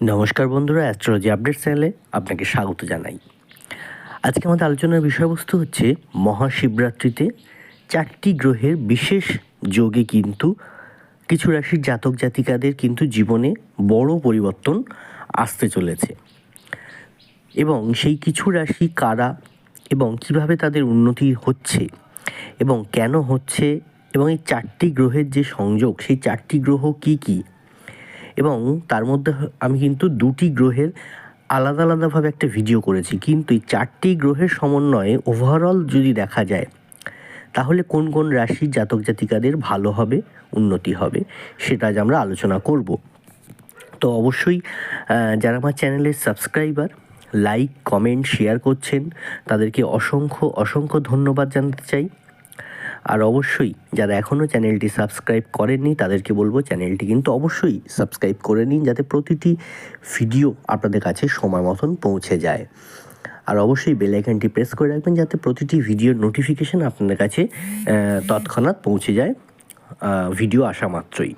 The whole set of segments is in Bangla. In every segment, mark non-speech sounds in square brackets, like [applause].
নমস্কার বন্ধুরা অ্যাস্ট্রোলজি আপডেট চ্যানেলে আপনাকে স্বাগত জানাই। আজকে আমাদের আলোচনার বিষয়বস্তু হচ্ছে মহাশিবরাত্রিতে চারটি গ্রহের বিশেষ যোগে কিন্তু কিছু রাশির জাতক জাতিকাদের কিন্তু জীবনে বড় পরিবর্তন আসতে চলেছে। এবং সেই কিছু রাশি কারা এবং কীভাবে তাদের উন্নতি হচ্ছে এবং কেন হচ্ছে এবং এই চারটি গ্রহের যে সংযোগ, সেই চারটি গ্রহ কি কী এবং তার মধ্যে আমি কিন্তু দুটি গ্রহের আলাদা আলাদাভাবে একটা ভিডিও করেছি। কিন্তু এই চারটি গ্রহের সমন্বয়ে ওভারঅল যদি দেখা যায়, তাহলে কোন কোন রাশির জাতক জাতিকাদের ভালো হবে, উন্নতি হবে, সেটা আজ আমরা আলোচনা করব। তো অবশ্যই যারা আমার চ্যানেলের সাবস্ক্রাইবার লাইক কমেন্ট শেয়ার করছেন, তাদেরকে অসংখ্য অসংখ্য ধন্যবাদ জানাতে চাই। আর অবশ্যই যারা এখনও চ্যানেলটি সাবস্ক্রাইব করেননি, তাদেরকে বলব চ্যানেলটি কিন্তু অবশ্যই সাবস্ক্রাইব করে নিন যাতে প্রতিটি ভিডিও আপনাদের কাছে সময় মতন পৌঁছে যায়। আর অবশ্যই বেল প্রেস করে রাখবেন যাতে প্রতিটি ভিডিওর নোটিফিকেশন আপনাদের কাছে তৎক্ষণাৎ পৌঁছে যায় ভিডিও আসা মাত্রই।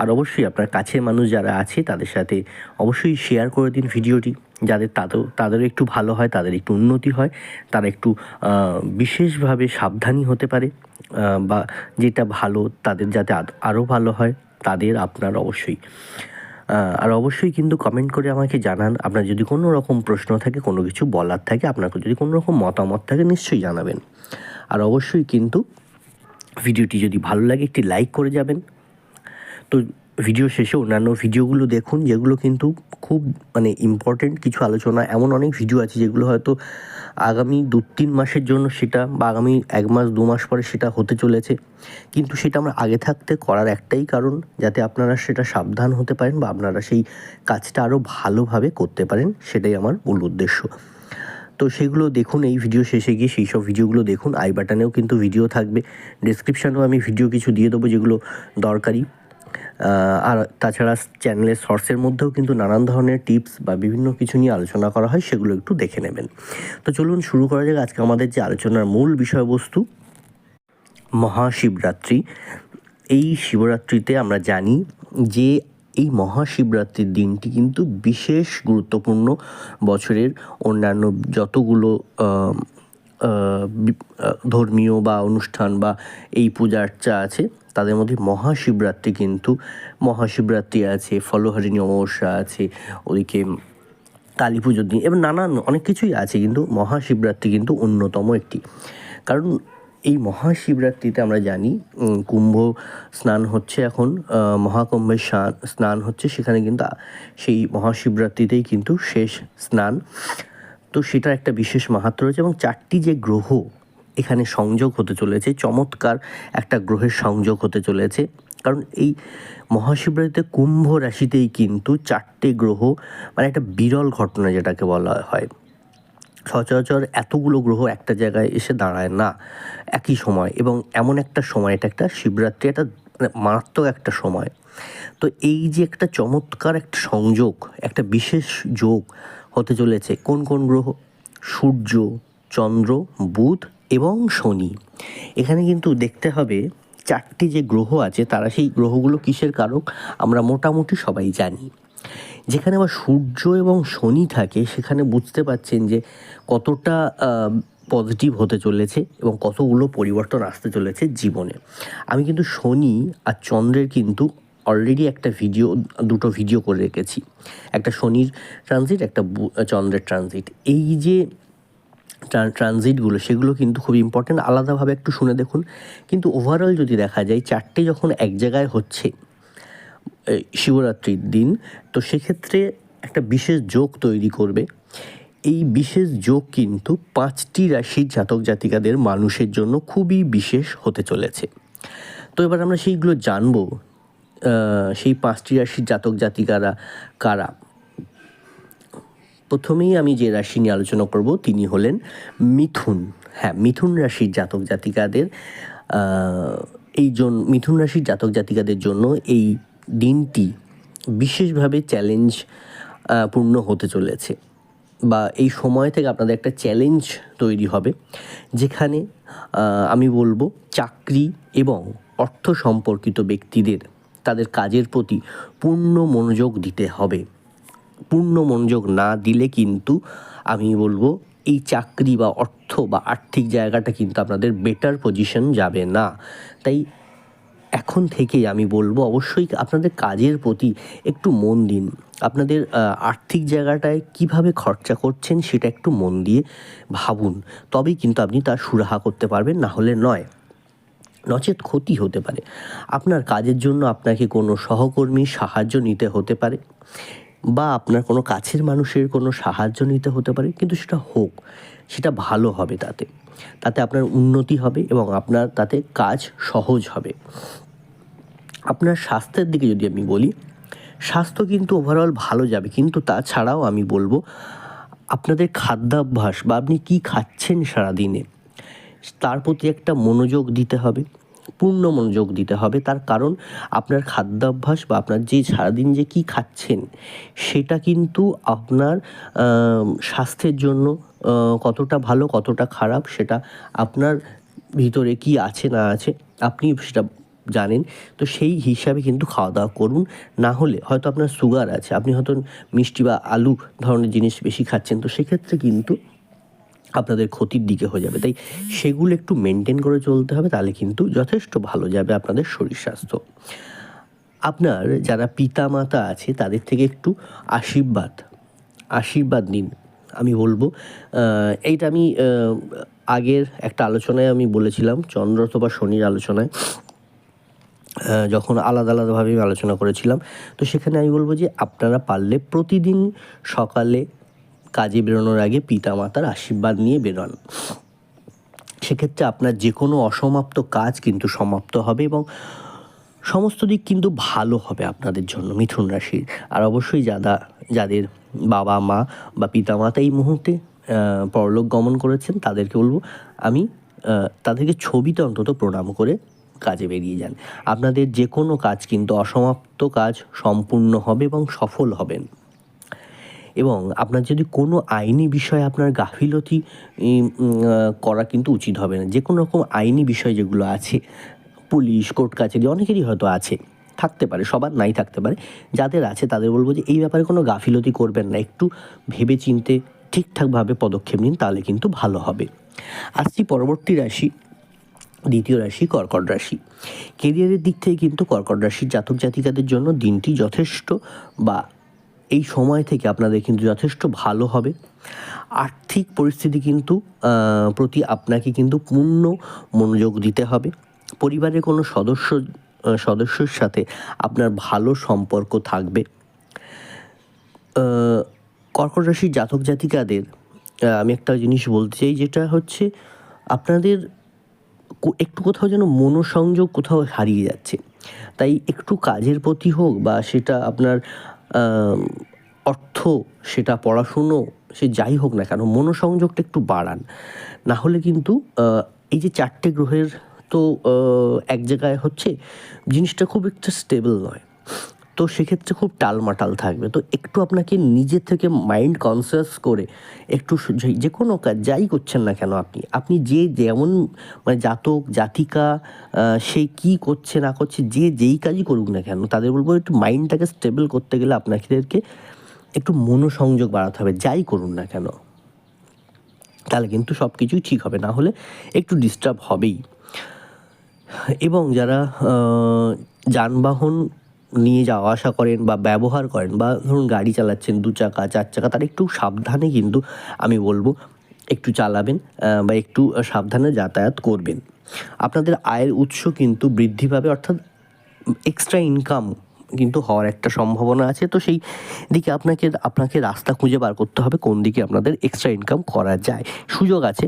আর অবশ্যই আপনার কাছের মানুষ যারা আছে, তাদের সাথে অবশ্যই শেয়ার করে দিন ভিডিওটি, যাদের তাদের তাদেরও একটু ভালো হয়, তাদের একটু উন্নতি হয়, তারা একটু বিশেষভাবে সাবধানী হতে পারে। বা যেটা ভালো তাদের যাতে আরও ভালো হয়, তাদের আপনার অবশ্যই। আর অবশ্যই কিন্তু কমেন্ট করে আমাকে জানান। আপনার যদি কোনো রকম প্রশ্ন থাকে, কোনো কিছু বলার থাকে আপনার যদি কোনো রকম মতামত থাকে, নিশ্চয়ই জানাবেন। আর অবশ্যই কিন্তু ভিডিওটি যদি ভালো লাগে, একটি লাইক করে যাবেন। তো ভিডিও শেষে অন্যান্য ভিডিওগুলো দেখুন, যেগুলো কিন্তু খুব মানে ইম্পর্টেন্ট কিছু আলোচনা। এমন অনেক ভিডিও আছে যেগুলো হয়তো আগামী দু তিন মাসের জন্য সেটা বা আগামী এক মাস, দু মাস পরে সেটা হতে চলেছে। কিন্তু সেটা আমরা আগে থাকতে করার একটাই কারণ, যাতে আপনারা সেটা সাবধান হতে পারেন বা আপনারা সেই কাজটা আরও ভালোভাবে করতে পারেন, সেটাই আমার মূল উদ্দেশ্য। তো সেগুলো দেখুন, এই ভিডিও শেষে গিয়ে সেই সব ভিডিওগুলো দেখুন। আই বাটনেও কিন্তু ভিডিও থাকবে। ডিসক্রিপশানেও আমি ভিডিও কিছু দিয়ে দেবো যেগুলো দরকারি। আর তাছাড়া চ্যানেলের শর্টসের মধ্যেও কিন্তু নানান ধরনের টিপস বা বিভিন্ন কিছু নিয়ে আলোচনা করা হয়, সেগুলো একটু দেখে নেবেন। তো চলুন শুরু করা যাক আজকে আমাদের যে আলোচনার মূল বিষয়বস্তু, মহাশিবরাত্রি। এই শিবরাত্রিতে আমরা জানি যে এই মহাশিবরাত্রির দিনটি কিন্তু বিশেষ গুরুত্বপূর্ণ বছরের অন্যান্য যতগুলো ধর্মীয় বা অনুষ্ঠান বা এই পূজা আর্চা আছে, তাদের মধ্যে মহাশিবরাত্রি কিন্তু মহাশিবরাত্রি আছে, ফলহারিণী অমাবস্যা আছে, ওদিকে কালী পুজোর দিন এবং নানান অনেক কিছুই আছে কিন্তু মহাশিবরাত্রি কিন্তু অন্যতম একটি। কারণ এই মহাশিবরাত্রিতে আমরা জানি কুম্ভ স্নান হচ্ছে এখন মহাকুম্ভের স্নান- স্নান হচ্ছে সেখানে কিন্তু সেই মহাশিবরাত্রিতেই কিন্তু শেষ স্নান। তো সেটার একটা বিশেষ মাহাত্ম রয়েছে এবং চারটি যে গ্রহ এখানে সংযোগ হতে চলেছে, চমৎকার একটা গ্রহের সংযোগ হতে চলেছে। কারণ এই মহাশিবরাত্রিতে কুম্ভ রাশিতেই কিন্তু চারটে গ্রহ মানে একটা বিরল ঘটনা যেটাকে বলা হয়। সচরাচর এতগুলো গ্রহ একটা জায়গায় এসে দাঁড়ায় না, একই সময় এবং এমন একটা সময়, এটা একটা শিবরাত্রি একটা মানে মারাত্মক একটা সময়। তো এই যে একটা চমৎকার একটা সংযোগ, একটা বিশেষ যোগ হতে চলেছে। কোন কোন গ্রহ? সূর্য, চন্দ্র, বুধ এবং শনি। এখানে কিন্তু দেখতে হবে চারটি যে গ্রহ আছে, তারা সেই গ্রহগুলো কিসের কারক? আমরা মোটামুটি সবাই জানি। যেখানে আবার সূর্য এবং শনি থাকে, সেখানে বুঝতে পারছেন যে কতটা পজিটিভ হতে চলেছে এবং কতগুলো পরিবর্তন আসতে চলেছে জীবনে। আমি কিন্তু শনি আর চন্দ্রের কিন্তু অলরেডি একটা ভিডিও দুটো ভিডিও করে রেখেছি। একটা শনির ট্রানজিট একটা চন্দ্রের ট্রানজিট এই যে ট্রান- ট্রানজিটগুলো সেগুলো কিন্তু খুব ইম্পর্টেন্ট আলাদাভাবে একটু শুনে দেখুন। কিন্তু ওভারঅল যদি দেখা যায়, চারটে যখন এক জায়গায় হচ্ছে শিবরাত্রির দিন, তো সেক্ষেত্রে একটা বিশেষ যোগ তৈরি করবে। এই বিশেষ যোগ কিন্তু পাঁচটি রাশির জাতক জাতিকাদের মানুষের জন্য খুবই বিশেষ হতে চলেছে। তো এবার আমরা সেইগুলো জানব। সেই পাঁচটি রাশির জাতক জাতিকারা কারা? প্রথমেই আমি যে রাশি নিয়ে আলোচনা করব, তিনি হলেন মিথুন। হ্যাঁ মিথুন রাশির জাতক জাতিকাদের এই জন মিথুন রাশির জাতক জাতিকাদের জন্য এই দিনটি বিশেষভাবে চ্যালেঞ্জ পূর্ণ হতে চলেছে। বা এই সময় থেকে আপনাদের একটা চ্যালেঞ্জ তৈরি হবে, যেখানে আমি বলব চাকরি এবং অর্থ সম্পর্কিত ব্যক্তিদের তাদের কাজের প্রতি পূর্ণ মনোযোগ দিতে হবে। পূর্ণ মনোযোগ না দিলে কিন্তু আমি বলব এই চাকরি বা অর্থ বা আর্থিক জায়গাটা কিন্তু আপনাদের বেটার পজিশন যাবে না। তাই এখন থেকেই আমি বলব অবশ্যই আপনাদের কাজের প্রতি একটু মন দিন। আপনাদের আর্থিক জায়গাটায় কীভাবে খরচা করছেন সেটা একটু মন দিয়ে ভাবুন। তবেই কিন্তু আপনি তার সুরাহা করতে পারবেন, না হলে নয়। নচেত ক্ষতি হতে পারে। আপনার কাজের জন্য আপনাকে কোনো সহকর্মীর সাহায্য নিতে হতে পারে বা আপনার কোনো কাছের মানুষের কোনো সাহায্য নিতে হতে পারে, কিন্তু সেটা হোক, সেটা ভালো হবে তাতে। তাতে আপনার উন্নতি হবে এবং আপনার তাতে কাজ সহজ হবে। আপনার স্বাস্থ্যের দিকে যদি আমি বলি, স্বাস্থ্য কিন্তু ওভারঅল ভালো যাবে, কিন্তু তাছাড়াও আমি বলব, আপনাদের খাদ্যাভ্যাস বা আপনি কী খাচ্ছেন সারাদিনে তার প্রতি একটা মনোযোগ দিতে হবে, পূর্ণ মনোযোগ দিতে হবে। তার কারণ আপনার খাদ্যাভ্যাস বা আপনার যে সারাদিন যে কী খাচ্ছেন, সেটা কিন্তু আপনার স্বাস্থ্যের জন্য কতটা ভালো, কতটা খারাপ, সেটা আপনার ভিতরে কি আছে, না আছে আপনি সেটা জানেন। তো সেই হিসাবে কিন্তু খাওয়া দাওয়া করুন। না হলে হয়তো আপনার সুগার আছে, আপনি হয়তো মিষ্টি বা আলু ধরনের জিনিস বেশি খাচ্ছেন। তো সেক্ষেত্রে কিন্তু আপনাদের ক্ষতির দিকে হয়ে যাবে। তাই সেগুলো একটু মেনটেন করে চলতে হবে, তাহলে কিন্তু যথেষ্ট ভালো যাবে আপনাদের শরীর স্বাস্থ্য। আপনার যারা পিতা মাতা আছে, তাদের থেকে একটু আশীর্বাদ আশীর্বাদ নিন। আমি বলব এইটা আমি আগের একটা আলোচনায় আমি বলেছিলাম, চন্দ্র অথবা শনির আলোচনায়। যখন আলাদা আলাদাভাবে আমি আলোচনা করেছিলাম, তো সেখানে আমি বলব যে আপনারা পারলে প্রতিদিন সকালে কাজে বেরোনোর আগে পিতা মাতার আশীর্বাদ নিয়ে বেরোন। সেক্ষেত্রে আপনার যে কোনো অসমাপ্ত কাজ কিন্তু সমাপ্ত হবে এবং সমস্ত দিক কিন্তু ভালো হবে আপনাদের জন্য মিথুন রাশির। আর অবশ্যই যারা যাদের বাবা, মা বা পিতা পিতামাতা এই মুহূর্তে পরলোক গমন করেছেন, তাদেরকে বলব, আমি তাদেরকে ছবিতে অন্তত প্রণাম করে কাজে বেরিয়ে যান। আপনাদের যে কোনো কাজ কিন্তু অসমাপ্ত কাজ সম্পূর্ণ হবে এবং সফল হবেন। এবং আপনার যদি কোনো আইনি বিষয়ে আপনার গাফিলতি করা কিন্তু উচিত হবে না। যে কোনো রকম আইনি বিষয় যেগুলো আছে, পুলিশ, কোর্ট, কাছারি, অনেকেরই হয়তো আছে, থাকতে পারে, সবার নাই থাকতে পারে, যাদের আছে তাদের বলব যে এই ব্যাপারে কোনো গাফিলতি করবেন না। একটু ভেবে চিনতে ঠিকঠাকভাবে পদক্ষেপ নিন, তাহলে কিন্তু ভালো হবে। আসছি পরবর্তী রাশি, দ্বিতীয় রাশি, কর্কট রাশি। কেরিয়ারের দিক থেকে কিন্তু কর্কট রাশির জাতক জাতিকাদের জন্য দিনটি যথেষ্ট বা এই সময় থেকে আপনাদের কিন্তু যথেষ্ট ভালো হবে। আর্থিক পরিস্থিতি কিন্তু প্রতি আপনাকে কিন্তু পূর্ণ মনোযোগ দিতে হবে। পরিবারের কোনো সদস্য সদস্যর সাথে আপনার ভালো সম্পর্ক থাকবে। কর্কট রাশির জাতক জাতিকাদের আমি একটা জিনিস বলতে চাই যেটা হচ্ছে আপনাদের একটু কোথাও যেন মনোসংযোগ কোথাও হারিয়ে যাচ্ছে। তাই একটু কাজের প্রতি হোক বা সেটা আপনার অর্থ সেটা পড়াশুনো, সে যাই হোক না কেন, মনোসংযোগটা একটু বাড়ান। না হলে কিন্তু এই যে চারটে গ্রহের তো এক জায়গায় হচ্ছে, জিনিসটা খুব একটা স্টেবল নয়। তো সেক্ষেত্রে খুব টালমাটাল থাকবে। তো একটু আপনাকে নিজে থেকে মাইন্ড কনসিয়াস করে একটু যে- কোনো কাজ যাই করছেন না কেন আপনি আপনি যে যেমন মানে জাতক, জাতিকা সে কি করছে, না করছে, যে যেই কাজই করুক না কেন, তাদের বলব একটু মাইন্ডটাকে স্টেবল করতে গেলে আপনাদেরকে একটু মনোসংযোগ বাড়াতে হবে, যাই করুন না কেন। তাহলে কিন্তু সব কিছুই ঠিক হবে, না হলে একটু ডিস্টার্ব হবেই। এবং যারা যানবাহন নিয়ে যাওয়া আসা করেন বা ব্যবহার করেন বা ধরুন গাড়ি চালাচ্ছেন দু চাকা, চার চাকা, তার একটু সাবধানে কিন্তু আমি বলব একটু চালাবেন বা একটু সাবধানে যাতায়াত করবেন। আপনাদের আয়ের উৎস কিন্তু বৃদ্ধি পাবে, অর্থাৎ এক্সট্রা ইনকাম কিন্তু হওয়ার একটা সম্ভাবনা আছে। তো সেই দিকে আপনাকে আপনাকে রাস্তা খুঁজে বার করতে হবে কোন দিকে আপনাদের এক্সট্রা ইনকাম করা যায়। সুযোগ আছে,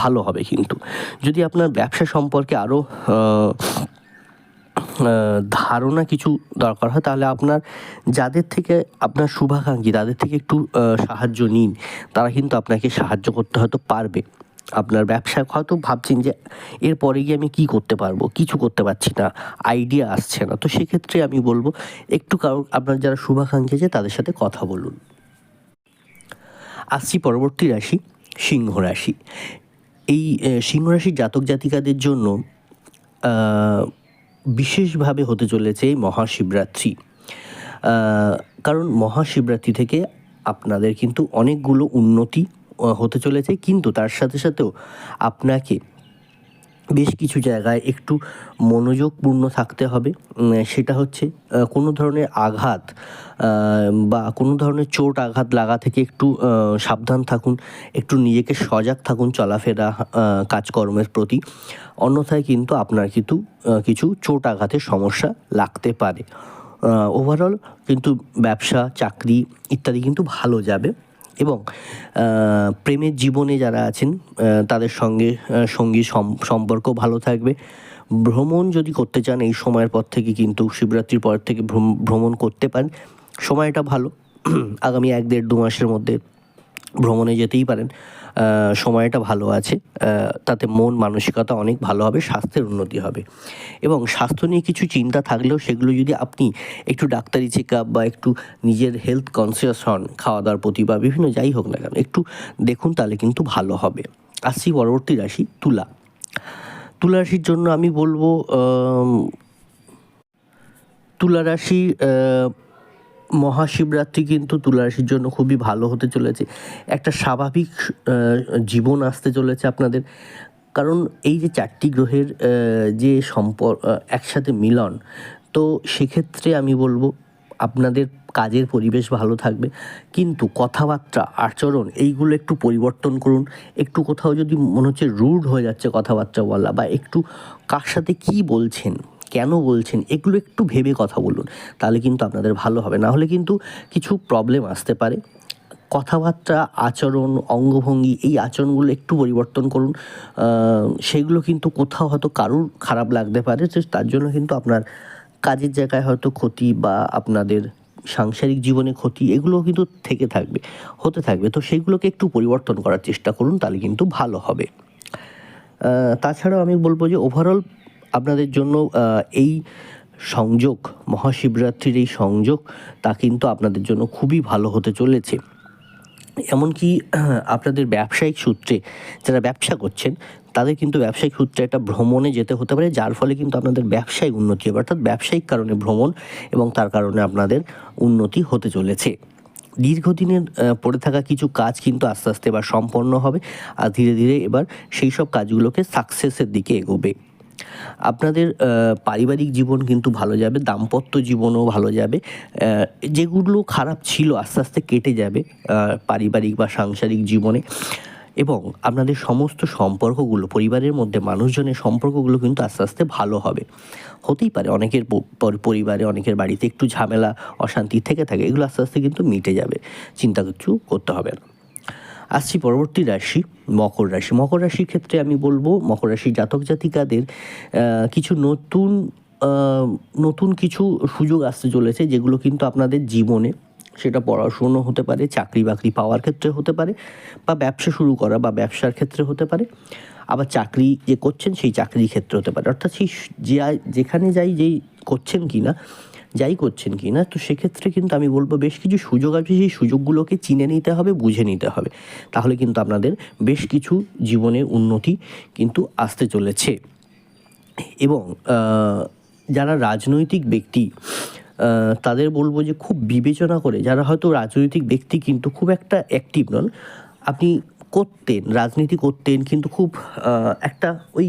ভালো হবে কিন্তু। যদি আপনার ব্যবসা সম্পর্কে আরও ধারণা কিছু দরকার হয়, তাহলে আপনার যাদের থেকে আপনার শুভাকাঙ্ক্ষী, তাদের থেকে একটু সাহায্য নিন। তারা কিন্তু আপনাকে সাহায্য করতে হয়তো পারবে। আপনার ব্যবসায় হয়তো ভাবছেন যে এরপরে গিয়ে আমি কি করতে পারব? কিছু করতে পারছি না আইডিয়া আসছে না। তো সেক্ষেত্রে আমি বলব, একটু কারও আপনার যারা শুভাকাঙ্ক্ষী আছে, তাদের সাথে কথা বলুন। আসছি পরবর্তী রাশি, সিংহ রাশি। এই সিংহ রাশির জাতক জাতিকাদের জন্য বিশেষভাবে হতে চলেছে এই মহাশিবরাত্রি। কারণ মহাশিবরাত্রি থেকে আপনাদের কিন্তু অনেকগুলো উন্নতি হতে চলেছে। কিন্তু তার সাথে সাথেও আপনাকে বেশ কিছু জায়গায় একটু মনোযোগপূর্ণ থাকতে হবে। সেটা হচ্ছে কোনো ধরনের আঘাত বা কোনো ধরনের চোট আঘাত লাগা থেকে একটু সাবধান থাকুন, একটু নিজেকে সজাগ থাকুন চলাফেরা কাজকর্মের প্রতি। অন্যথায় কিন্তু আপনার কিন্তু কিছু চোট আঘাতের সমস্যা লাগতে পারে। ওভারঅল কিন্তু ব্যবসা, চাকরি ইত্যাদি কিন্তু ভালো যাবে। এবং প্রেমের জীবনে যারা আছেন তাদের সঙ্গে সঙ্গী সম- সম্পর্ক ভালো থাকবে। ভ্রমণ যদি করতে চান, এই সময়ের পর থেকে কিন্তু, শিবরাত্রির পর থেকে ভ্রমণ করতে পারেন। সময়টা ভালো। [clears throat] আগামী এক দেড় দু মাসের মধ্যে ভ্রমণে যেতেই পারেন। সময়টা ভালো আছে তাতে মন মানসিকতা অনেক ভালো হবে, স্বাস্থ্যের উন্নতি হবে। এবং স্বাস্থ্য নিয়ে কিছু চিন্তা থাকলেও সেগুলো যদি আপনি একটু ডাক্তারি চেক আপ বা একটু নিজের হেলথ কনসিয়াস হন খাওয়া দাওয়ার প্রতি বা বিভিন্ন যাই হোক না কেন, একটু দেখুন তাহলে কিন্তু ভালো হবে। আসছি পরবর্তী রাশি, তুলা। তুলা রাশির জন্য আমি বলব তুলা রাশি মহাশিবরাত্রি কিন্তু তুলা রাশির জন্য খুবই ভালো হতে চলেছে। একটা স্বাভাবিক জীবন আসতে চলেছে আপনাদের। কারণ এই যে চারটি গ্রহের যে সম্পর্ক একসাথে মিলন, তো সেক্ষেত্রে আমি বলব আপনাদের কাজের পরিবেশ ভালো থাকবে। কিন্তু কথাবার্তা, আচরণ, এইগুলো একটু পরিবর্তন করুন। একটু কোথাও যদি মনে হচ্ছে রুড হয়ে যাচ্ছে কথাবার্তা বলা বা একটু কার সাথে কী বলছেন কেন বলছেন? এগুলো একটু ভেবে কথা বলুন, তাহলে কিন্তু আপনাদের ভালো হবে। না হলে কিন্তু কিছু প্রবলেম আসতে পারে। কথাবার্তা, আচরণ, অঙ্গভঙ্গি, এই আচরণগুলো একটু পরিবর্তন করুন। সেগুলো কিন্তু কোথাও হয়তো কারুর খারাপ লাগতে পারে তার জন্য কিন্তু আপনার কাজের জায়গায় হয়তো ক্ষতি বা আপনাদের সাংসারিক জীবনে ক্ষতি এগুলো কিন্তু থেকে থাকবে, হতে থাকবে। তো সেগুলোকে একটু পরিবর্তন করার চেষ্টা করুন, তাহলে কিন্তু ভালো হবে। তাছাড়াও আমি বলব যে ওভারঅল আপনাদের জন্য এই সংযোগ, মহাশিবরাত্রির এই সংযোগ, তা কিন্তু আপনাদের জন্য খুবই ভালো হতে চলেছে। এমনকি, [clears throat] আপনাদের ব্যবসায়িক সূত্রে যারা ব্যবসা করছেন, তাদের কিন্তু ব্যবসায়িক সূত্রে একটা ভ্রমণে যেতে হতে পারে, যার ফলে কিন্তু আপনাদের ব্যবসায়িক উন্নতি হবে, অর্থাৎ ব্যবসায়িক কারণে ভ্রমণ এবং তার কারণে আপনাদের উন্নতি হতে চলেছে। দীর্ঘদিনের পড়ে থাকা কিছু কাজ কিন্তু আস্তে আস্তে এবার সম্পন্ন হবে, আর ধীরে ধীরে এবার সেই সব কাজগুলোকে সাকসেসের দিকে এগোবে। আপনাদের পারিবারিক জীবন কিন্তু ভালো যাবে, দাম্পত্য জীবনও ভালো যাবে। যেগুলো খারাপ ছিল আস্তে আস্তে কেটে যাবে পারিবারিক বা সাংসারিক জীবনে। এবং আপনাদের সমস্ত সম্পর্কগুলো, পরিবারের মধ্যে মানুষজনের সম্পর্কগুলো কিন্তু আস্তে আস্তে ভালো হবে। হতেই পারে অনেকের পর- পরিবারে অনেকের বাড়িতে একটু ঝামেলা, অশান্তি থেকে থাকে, এগুলো আস্তে আস্তে কিন্তু মিটে যাবে। চিন্তা কিছু করতে হবে না। আসছি পরবর্তী রাশি, মকর রাশি। মকর রাশির ক্ষেত্রে আমি বলব, মকর রাশির জাতক জাতিকাদের কিছু নতুন নতুন কিছু সুযোগ আসতে চলেছে, যেগুলো কিন্তু আপনাদের জীবনে সেটা পড়াশুনো হতে পারে, চাকরি বাকরি পাওয়ার ক্ষেত্রে হতে পারে, বা ব্যবসা শুরু করা বা ব্যবসার ক্ষেত্রে হতে পারে। আবার চাকরি যে করছেন সেই চাকরির ক্ষেত্রে হতে পারে। অর্থাৎ সেই যেখানে যাই যেই করছেন কি না যাই করছেন কি না, তো সেক্ষেত্রে কিন্তু আমি বলব বেশ কিছু সুযোগ আছে, সেই সুযোগগুলোকে চিনে নিতে হবে, বুঝে নিতে হবে। তাহলে কিন্তু আপনাদের বেশ কিছু জীবনে উন্নতি কিন্তু আসতে চলেছে। এবং যারা রাজনৈতিক ব্যক্তি তাদের বলব যে খুব বিবেচনা করে, যারা হয়তো রাজনৈতিক ব্যক্তি কিন্তু খুব একটা অ্যাক্টিভ নন, আপনি করতেন, রাজনীতি করতেন, কিন্তু খুব একটা ওই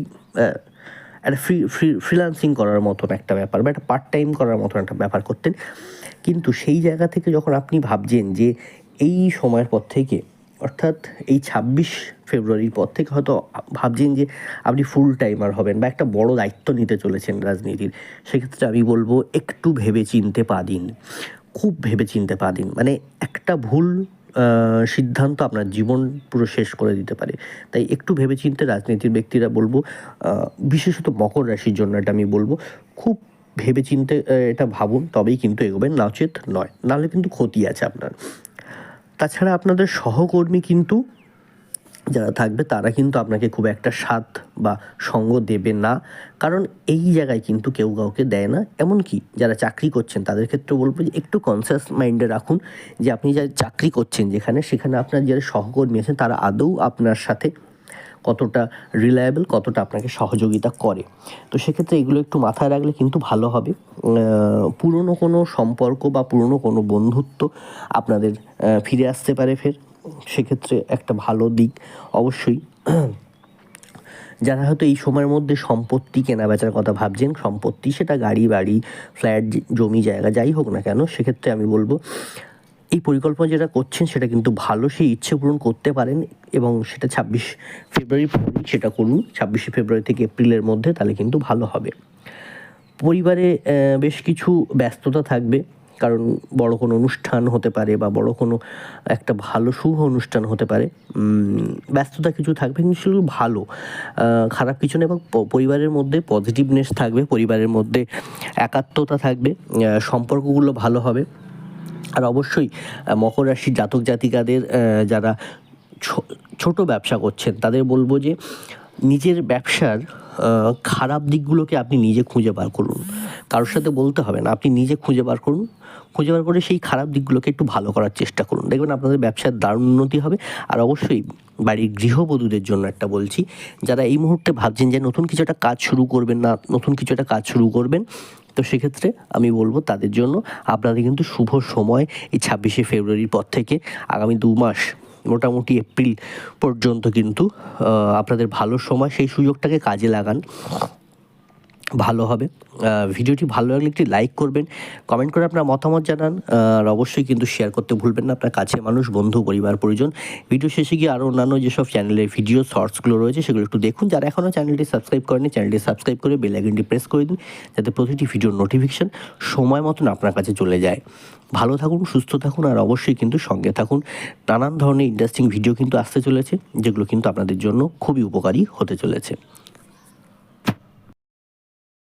একটা ফ্রি ফ্রি ফ্রিলান্সিং করার মতন একটা ব্যাপার বা একটা পার্ট টাইম করার মতন একটা ব্যাপার করতেন। কিন্তু সেই জায়গা থেকে যখন আপনি ভাবছেন যে এই সময়ের পর থেকে, অর্থাৎ এই ছাব্বিশ ফেব্রুয়ারির পর থেকে হয়তো ভাবছেন যে আপনি ফুল টাইমার হবেন বা একটা বড় দায়িত্ব নিতে চলেছেন রাজনীতির, সেক্ষেত্রে আমি বলব একটু ভেবে চিনতে পা দিন। খুব ভেবে চিনতে পা দিন। মানে একটা ভুল সিদ্ধান্ত আপনার জীবন পুরো শেষ করে দিতে পারে। তাই একটু ভেবেচিন্তে রাজনীতির ব্যক্তিরা বলব বিশেষত মকর রাশির জন্য এটা আমি বলব, খুব ভেবেচিন্তে চিনতে এটা ভাবুন, তবেই কিন্তু এগোবেন নচেত নয় নাহলে কিন্তু ক্ষতি আছে আপনার। তাছাড়া আপনাদের সহকর্মী কিন্তু যারা থাকবে, তারা কিন্তু আপনাকে খুব একটা সাথ বা সঙ্গ দেবে না। কারণ এই জায়গায় কিন্তু কেউ কাউকে দেয় না। এমনকি যারা চাকরি করছেন, তাদের ক্ষেত্রে বলব যে একটু কনসিয়াস মাইন্ডে রাখুন যে আপনি যা চাকরি করছেন যেখানে, সেখানে আপনার যারা সহকর্মী আছেন, তারা আদৌ আপনার সাথে কতটা রিলায়েবল কতটা আপনাকে সহযোগিতা করে। তো সেক্ষেত্রে এগুলো একটু মাথায় রাখলে কিন্তু ভালো হবে। পুরনো কোনো সম্পর্ক বা পুরনো কোনো বন্ধুত্ব আপনাদের ফিরে আসতে পারে ফের। সেক্ষেত্রে একটা ভালো দিক অবশ্যই। যারা হয়তো এই সময়ের মধ্যে সম্পত্তি কেনা বেচার কথা ভাবছেন, সম্পত্তি সেটা গাড়ি, বাড়ি, ফ্ল্যাট জমি, জায়গা, যাই হোক না কেন, সেক্ষেত্রে আমি বলব, এই পরিকল্পনা যেটা করছেন সেটা কিন্তু ভালো, সেই ইচ্ছে পূরণ করতে পারেন এবং সেটা ছাব্বিশ ফেব্রুয়ারি সেটা করুন, ছাব্বিশে ফেব্রুয়ারি থেকে এপ্রিলের মধ্যে তাহলে কিন্তু ভালো হবে। পরিবারে বেশ কিছু ব্যস্ততা থাকবে। কারণ বড় কোনো অনুষ্ঠান হতে পারে বা বড় কোনো একটা ভালো শুভ অনুষ্ঠান হতে পারে ব্যস্ততা কিছু থাকবে কিন্তু সেগুলো ভালো। খারাপ কিছু না এবং পরিবারের মধ্যে পজিটিভনেস থাকবে, পরিবারের মধ্যে একাত্মতা থাকবে সম্পর্কগুলো ভালো হবে। আর অবশ্যই মকর রাশির জাতক জাতিকাদের যারা ছোট ব্যবসা করছেন, তাদের বলব যে, নিজের ব্যবসার খারাপ দিকগুলোকে আপনি নিজে খুঁজে বার করুন। কারোর সাথে বলতে হবে না, আপনি নিজে খুঁজে বার করুন। খুঁজে বার করে সেই খারাপ দিকগুলোকে একটু ভালো করার চেষ্টা করুন। দেখবেন আপনাদের ব্যবসার দারুণ উন্নতি হবে। আর অবশ্যই বাড়ির গৃহবধূদের জন্য একটা বলছি, যারা এই মুহূর্তে ভাবছেন যে নতুন কিছু একটা কাজ শুরু করবেন না, নতুন কিছু একটা কাজ শুরু করবেন, তো সেক্ষেত্রে আমি বলব তাদের জন্য আপনাদের কিন্তু শুভ সময় এই ছাব্বিশে ফেব্রুয়ারির পর থেকে আগামী দু মাস মোটামুটি এপ্রিল পর্যন্ত কিন্তু আপনাদের ভালো সময় সেই সুযোগটাকে কাজে লাগান। ভালো হবে। ভিডিওটি ভালো লাগলে একটি লাইক করবেন, কমেন্ট করে আপনার মতামত জানান আর অবশ্যই কিন্তু শেয়ার করতে ভুলবেন না। আপনার কাছে মানুষ, বন্ধু, পরিবার, পরিজন। ভিডিও শেষে গিয়ে আরও অন্যান্য যেসব চ্যানেলের ভিডিও, শর্টসগুলো রয়েছে, সেগুলো একটু দেখুন। যারা এখনও চ্যানেলটি সাবস্ক্রাইব করেনি চ্যানেলটি সাবস্ক্রাইব করে বেল আইকনটি প্রেস করে দিন, যাতে প্রতিটি ভিডিওর নোটিফিকেশন সময় মতন আপনার কাছে চলে যায়। ভালো থাকুন, সুস্থ থাকুন আর অবশ্যই কিন্তু সঙ্গে থাকুন। নানান ধরনের ইন্টারেস্টিং ভিডিও কিন্তু আসতে চলেছে, যেগুলো কিন্তু আপনাদের জন্য খুবই উপকারী হতে চলেছে।